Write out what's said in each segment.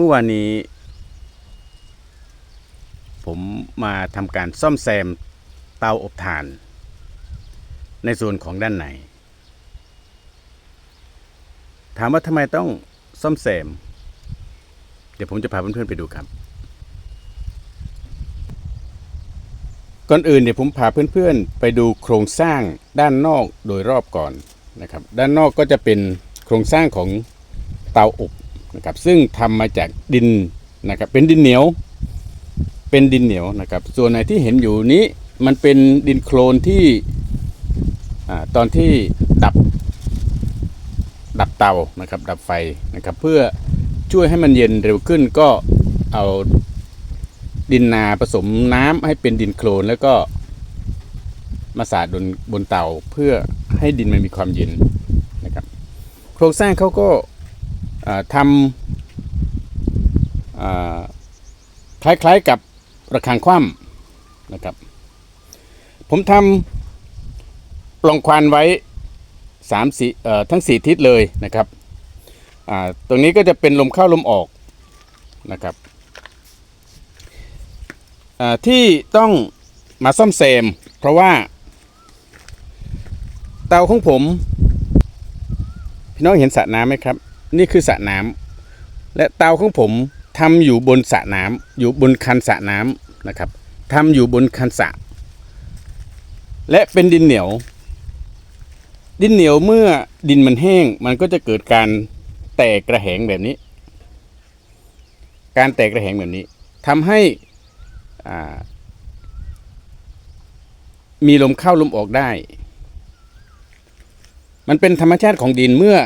เมื่อวานนี้ ผมมาทำการซ่อมแซมเตาอบถ่าน ในส่วนของด้านในถามว่าทำไมต้องซ่อมแซม เดี๋ยวผมจะพาเพื่อนๆไปดูครับ ก่อนอื่นเดี๋ยวผมพาเพื่อนๆ ไปดูโครงสร้างด้านนอกโดยรอบก่อนนะครับ ด้านนอกก็จะเป็นโครงสร้างของเตาอบ นะครับซึ่งทำมาจากดินนะครับเป็นดินเหนียว เป็นดินเหนียวนะครับ ส่วนไหนที่เห็นอยู่นี้มันเป็นดินโคลนที่ตอนที่ดับดับเตานะครับดับไฟนะครับ เพื่อช่วยให้มันเย็นเร็วขึ้นก็เอาดินนาผสมน้ำให้เป็นดินโคลนแล้วก็มาสาดบนบนเตาเพื่อให้ดินมันมีความเย็นนะครับ โครงสร้างเขาก็ ทำคล้ายๆกับระฆังคว่ำนะครับ ผมทำปล่องควันไว้สามสี่ทั้งสี่ทิศเลยนะครับตรงนี้ก็จะเป็นลมเข้าลมออกนะครับที่ต้องมาซ่อมแซม เพราะว่าเตาของผม พี่น้องเห็นสระน้ำไหมครับ นี่คือสระน้ำและเตาของผมทำอยู่บนสระน้ำอยู่บนคันสระน้ำนะครับทำอยู่บนคันสระและเป็นดินเหนียว ดินเหนียวเมื่อดินมันแห้ง มันก็จะเกิดการแตกกระแหงแบบนี้ การแตกกระแหงแบบนี้ทำให้อ่ามีลมเข้าลมออกได้ มันเป็นธรรมชาติของดินเมื่อ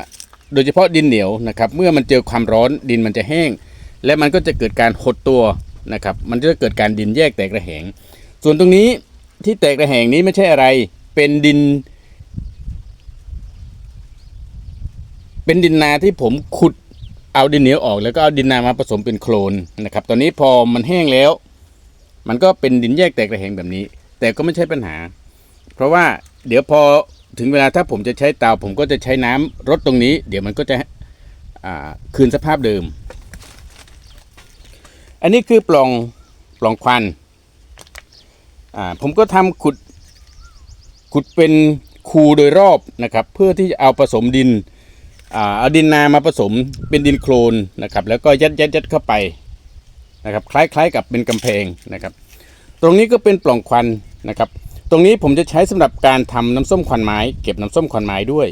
โดยเฉพาะดินเหนียวนะครับ เมื่อมันเจอความร้อนดินมันจะแห้ง และมันก็จะเกิดการหดตัวนะครับ มันจะเกิดการดินแยกแตกระแหง ส่วนตรงนี้ที่แตกระแหงนี้ไม่ใช่อะไร เป็นดิน เป็นดินนาที่ผมขุดเอาดินเหนียวออก แล้วก็เอาดินนามาผสมเป็นโคลนนะครับ ตอนนี้พอมันแห้งแล้ว มันก็เป็นดินแยกแตกระแหงแบบนี้ แต่ก็ไม่ใช่ปัญหา เพราะว่าเดี๋ยวพอ ถึงเวลาถ้าผมจะใช้เตาผมก็จะใช้น้ำรดตรงนี้ เดี๋ยวมันก็จะคืนสภาพเดิม อันนี้คือปล่องปล่องควันผมก็ทำขุดขุดเป็นคูโดยรอบนะครับ เพื่อที่จะเอาผสมดินเอาดินนามาผสมเป็นดินโคลนนะครับ แล้วก็ยัดยัดยัดเข้าไปนะครับ คล้ายๆกับเป็นกำแพงนะครับ ตรงนี้ก็เป็นปล่องควันนะครับ ตรงนี้ผมจะใช้สำหรับการทำน้ำส้มควันไม้ เก็บน้ำส้มควันไม้ด้วย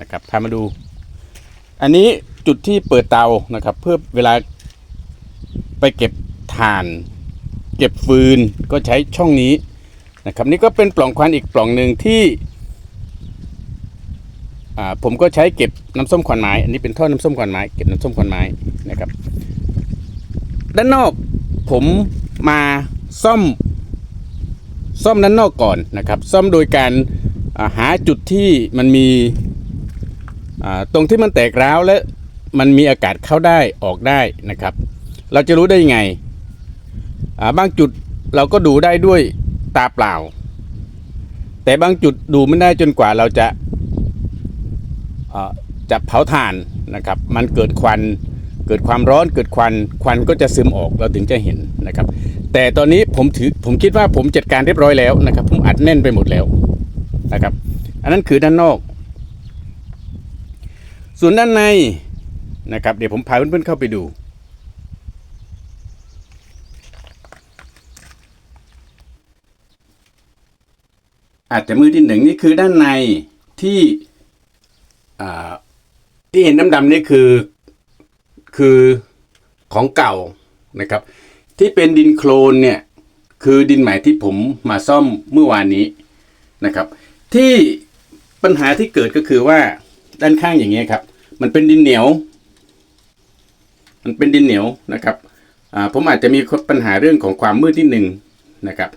นะครับพามาดู อันนี้จุดที่เปิดเตานะครับ เพื่อเวลาไปเก็บถ่าน เก็บฟืนก็ใช้ช่องนี้นะครับ นี่ก็เป็นปล่องควันอีกปล่องหนึ่งที่อ่าผมก็ใช้เก็บน้ำส้มควันไม้ อันนี้เป็นท่อน้ำส้มควันไม้ เก็บน้ำส้มควันไม้นะครับ ด้านนอกผมมาซ่อม ซ่อมด้านนอกก่อนนะครับ ซ่อมโดยการาหาจุดที่มันมีตรงที่มันแตกร้าวและมันมีอากาศเข้าได้ออกได้นะครับ เราจะรู้ได้ยังไงาบางจุดเราก็ดูได้ด้วยตาเปล่า แต่บางจุดดูไม่ได้จนกว่าเราจะอ่าจะเผาถ่านนะครับ มันเกิดควัน เกิดความร้อนเกิดควันควันก็จะซึมออกเราถึงจะเห็นนะครับ แต่ตอนนี้ผมถือผมคิดว่าผมจัดการเรียบร้อยแล้วนะครับ ผมอัดแน่นไปหมดแล้วนะครับ อันนั้นคือด้านนอก ส่วนด้านในนะครับ เดี๋ยวผมพาเพื่อนๆเข้าไปดูอาจจะมือที่หนึ่งนี่คือด้านในที่ที่เห็นดำๆนี่คือ คือของเก่านะครับ ที่เป็นดินโคลนเนี่ยคือดินใหม่ที่ผมมาซ่อมเมื่อวานนี้นะครับ ที่ปัญหาที่เกิดก็คือว่าด้านข้างอย่างเงี้ยครับ มันเป็นดินเหนียว มันเป็นดินเหนียวนะครับผมอาจจะมีปัญหาเรื่องของความมืดนิดหนึ่งนะครับ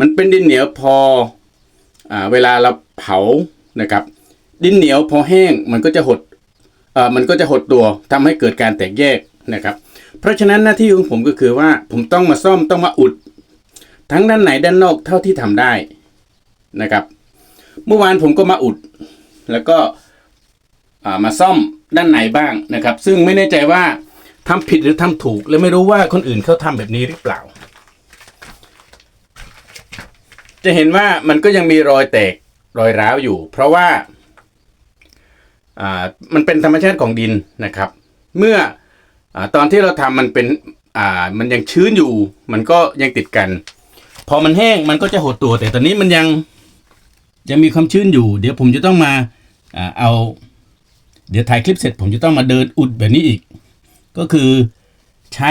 มันเป็นดินเหนียวพออเวลาเราเผานะครับ ดินเหนียวพอแห้งมันก็จะหด มันก็จะหดตัวทำให้เกิดการแตกแยกนะครับ เพราะฉะนั้นหน้าที่ของผมก็คือว่าผมต้องมาซ่อมต้องมาอุด ทั้งด้านไหนด้านนอกเท่าที่ทำได้นะครับ เมื่อวานผมก็มาอุด แล้วก็มาซ่อมด้านไหนบ้างนะครับ ซึ่งไม่แน่ใจว่าทำผิดหรือทำถูก และไม่รู้ว่าคนอื่นเขาทำแบบนี้หรือเปล่า จะเห็นว่ามันก็ยังมีรอยแตกรอยร้าวอยู่ เพราะว่า มันเป็นธรรมชาติของดินนะครับ เมื่ออตอนที่เราทำมันเป็นมันยังชื้นอยู่ มันก็ยังติดกัน พอมันแห้งมันก็จะหดตัว แต่ตอนนี้มันยังยังมีความชื้นอยู่ เดี๋ยวผมจะต้องมาอ่าเอา เดี๋ยวถ่ายคลิปเสร็จ ผมจะต้องมาเดินอุดแบบนี้อีก ก็คือใช้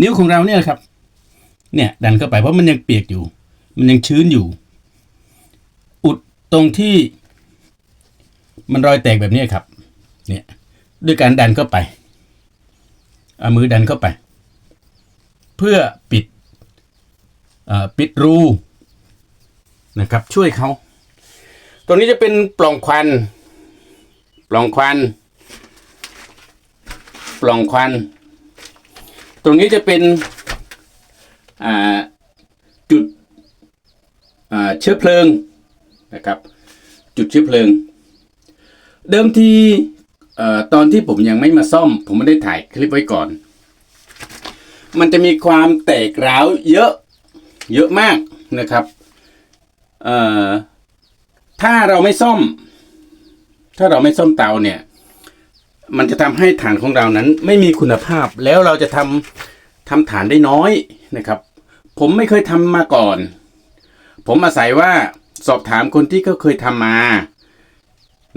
นิ้วของเราเนี่ยครับ เนี่ยดันเข้าไปเพราะมันยังเปียกอยู่ มันยังชื้นอยู่ อุดตรงที่ มันรอยแตกแบบนี้ครับ เนี่ยด้วยการดันเข้าไปเอามือดันเข้าไป เพื่อปิดปิดรูนะครับ ช่วยเขาตรงนี้จะเป็นปล่องควัน ปล่องควัน ปล่องควัน ตรงนี้จะเป็นจุดเชื้อเพลิงนะครับ จุดเชื้อเพลิง เดิมทีเอ่อตอนที่ผมยังไม่มาซ่อม ผมไม่ได้ถ่ายคลิปไว้ก่อน มันจะมีความแตกร้าวเยอะเยอะมากนะครับเอ่อถ้าเราไม่ซ่อม ถ้าเราไม่ซ่อมเตาเนี่ย มันจะทำให้ฐานของเรานั้น ไม่มีคุณภาพแล้วเราจะทำทำฐานได้น้อยนะครับ ผมไม่เคยทำมาก่อน ผมอาศัยว่าสอบถามคนที่เขาเคยทำมา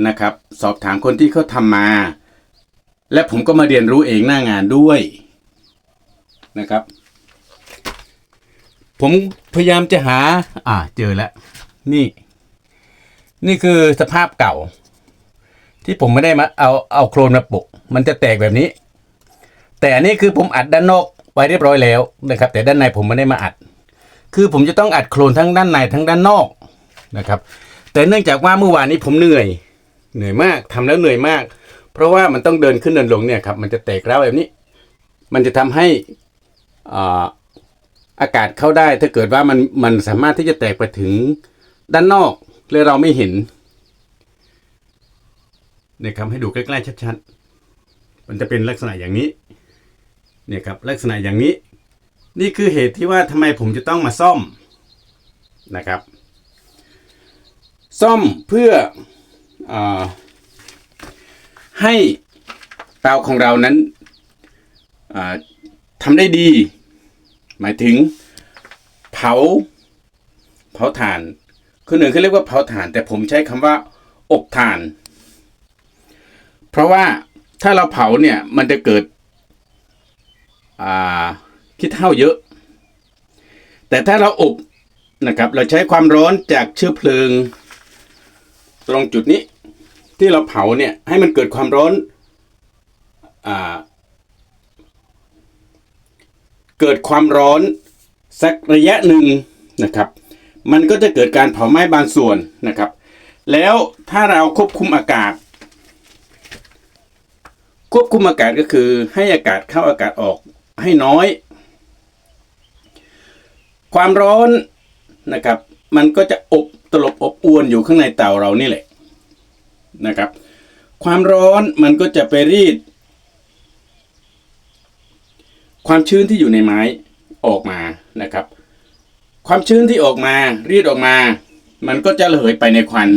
นะครับ สอบถามคนที่เขาทำมา และผมก็มาเรียนรู้เองหน้างานด้วยนะครับ ผมพยายามจะหา อ่า เจอแล้ว นี่ นี่คือสภาพเก่า ที่ผมไม่ได้มาเอาเอาโครนมาปกมันจะแตกแบบนี้ แต่อันนี้คือผมอัดด้านนอกไว้เรียบร้อยแล้วนะครับ แต่ด้านในผมไม่ได้มาอัด คือผมจะต้องอัดโครนทั้งด้านในทั้งด้านนอกนะครับ แต่เนื่องจากว่าเมื่อวานนี้ผมเหนื่อย เหนื่อยมากทำแล้วเหนื่อยมาก เพราะว่ามันต้องเดินขึ้นเดินลงเนี่ยครับมันจะแตกร้วแบบนี้ มันจะทำให้อ่าอากาศเข้าได้ ถ้าเกิดว่ามันมันสามารถที่จะแตกไปถึงด้านนอกและเราไม่เห็นเนี่ยครับให้ดูใกล้ๆชัดๆ มันจะเป็นลักษณะอย่างนี้เนี่ยครับลักษณะอย่างนี้ นี่คือเหตุที่ว่าทำไมผมจะต้องมาซ่อมนะครับ ซ่อมเพื่อ ให้เตาของเรานั้นอ่าทำได้ดี หมายถึงเผาเผาถ่านคนหนึ่งเขาเรียกว่าเผาถ่าน แต่ผมใช้คำว่าอบถ่าน เพราะว่าถ้าเราเผาเนี่ยมันจะเกิดอ่าขี้เถ้าเยอะ แต่ถ้าเราอบนะครับ เราใช้ความร้อนจากเชื้อเพลิง ตรงจุดนี้ ที่เราเผาเนี่ยให้มันเกิดความร้อนอเกิดความร้อนสักระยะหนึ่งนะครับ มันก็จะเกิดการเผาไหม้บางส่วนนะครับ แล้วถ้าเราควบคุมอากาศ ควบคุมอากาศก็คือให้อากาศเข้าอากาศออกให้น้อย ความร้อนนะครับ มันก็จะอบตลบอบอวนอยู่ข้างในเตาเรานี่แหละ นะครับ ความร้อนมันก็จะไปรีด ความชื้นที่อยู่ในไม้ออกมานะครับ ความชื้นที่ออกมารีดออกมา มันก็จะระเหยไปในควัน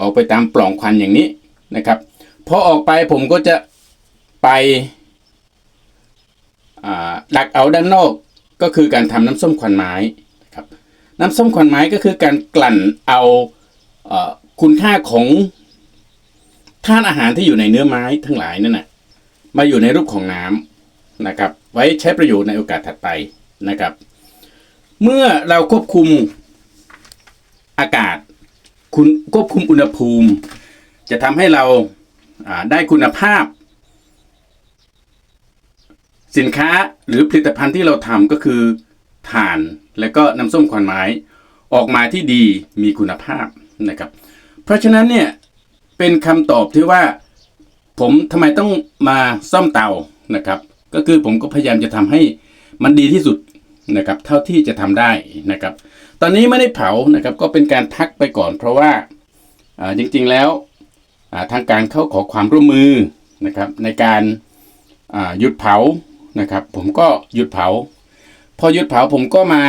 ออกไปตามปล่องควันอย่างนี้นะครับพอออกไปผมก็จะไปดักเอาด้านนอกก็คือการทำน้ำส้มควันไม้ครับน้ำส้มควันไม้ก็คือการกลั่นเอาอคุณค่าของ ธาตุอาหารที่อยู่ในเนื้อไม้ทั้งหลายนั่นนะมาอยู่ในรูปของน้ำนะครับ ไว้ใช้ประโยชน์ในโอกาสถัดไปนะครับ เมื่อเราควบคุมอากาศคุณควบคุมอุณหภูมิ จะทำให้เราอ่าได้คุณภาพ สินค้าหรือผลิตภัณฑ์ที่เราทำก็คือถ่านและก็น้ำส้มควันไม้ออกมาที่ดีมีคุณภาพนะครับ เพราะฉะนั้นเนี่ย เป็นคำตอบที่ว่า ผมทำไมต้องมาซ่อมเตานะครับ ก็คือผมก็พยายามจะทำให้มันดีที่สุดนะครับ เท่าที่จะทำได้นะครับ ตอนนี้ไม่ได้เผานะครับก็เป็นการพักไปก่อน เพราะว่าจริงๆแล้วทางการเขาขอความร่วมมือนะครับ ในการหยุดเผานะครับ ผมก็หยุดเผา พอหยุดเผาผมก็มา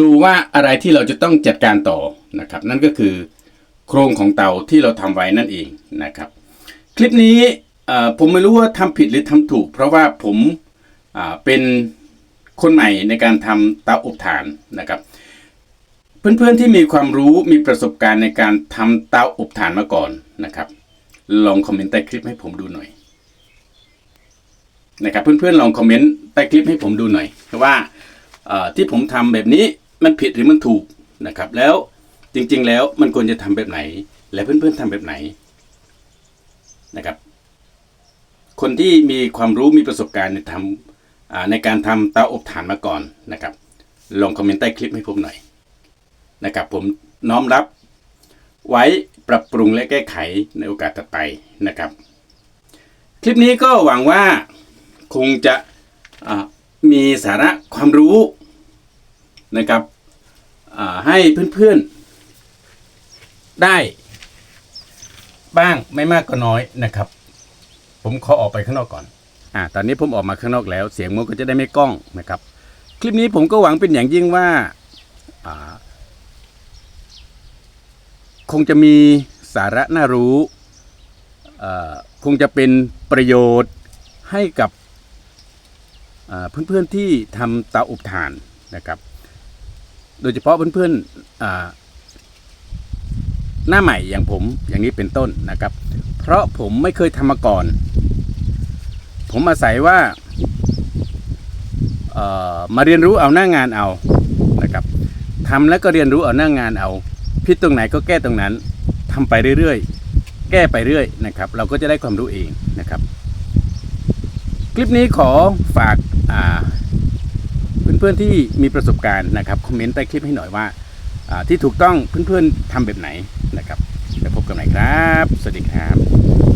ดูว่าอะไรที่เราจะต้องจัดการต่อนะครับ นั่นก็คือโครงของเตาที่เราทำไว้นั่นเองนะครับ คลิปนี้ผมไม่รู้ว่าทำผิดหรือทำถูก เพราะว่าผมเป็นคนใหม่ในการทำเตาอบถ่านนะครับ เพื่อนๆที่มีความรู้มีประสบการณ์ในการทำเตาอบถ่านมาก่อนนะครับ ลองคอมเมนต์ใต้คลิปให้ผมดูหน่อยนะครับเพื่อนๆลองคอมเมนต์ใต้คลิปให้ผมดูหน่อยว่าเอ่อ ที่ผมทำแบบนี้มันผิดหรือมันถูกนะครับ แล้วจริง ๆ แล้วมันควรจะทำแบบไหน และเพื่อนๆทำแบบไหนนะครับ คนที่มีความรู้มีประสบการณ์ในทำในการทำเตาอบถ่านมาก่อนนะครับ ลองคอมเมนต์ใต้คลิปให้ผมหน่อยนะครับ ผมน้อมรับไว้ปรับปรุงและแก้ไขในโอกาสต่อไปนะครับ คลิปนี้ก็หวังว่าคงจะ มีสาระความรู้นะครับให้เพื่อนๆ ได้บ้างไม่มากก็น้อยนะครับ ผมขอออกไปข้างนอกก่อนอ่าตอนนี้ผมออกมาข้างนอกแล้ว เสียงมันก็จะได้ไม่ก้องนะครับ คลิปนี้ผมก็หวังเป็นอย่างยิ่งว่าคงจะมีสาระน่ารู้คงจะเป็นประโยชน์ให้กับ เอ่อเพื่อนๆที่ทำเตาอบถ่านนะครับ โดยเฉพาะเพื่อนๆอ่าหน้าใหม่อย่างผมอย่างนี้เป็นต้นนะครับ เพราะผมไม่เคยทำมาก่อน ผมอาศัยว่ามาเรียนรู้เอาหน้างานเอานะครับทำแล้วก็เรียนรู้เอาหน้างานเอาผิดตรงไหนก็แก้ตรงนั้นทำไปเรื่อยๆ แก้ไปเรื่อยนะครับ เราก็จะได้ความรู้เองนะครับ คลิปนี้ขอฝาก เพื่อนๆที่มีประสบการณ์นะครับคอมเมนต์ใต้คลิปให้หน่อยว่าที่ถูกต้องเพื่อนๆทำแบบไหนนะครับแล้วพบกันใหม่ครับ สวัสดีครับ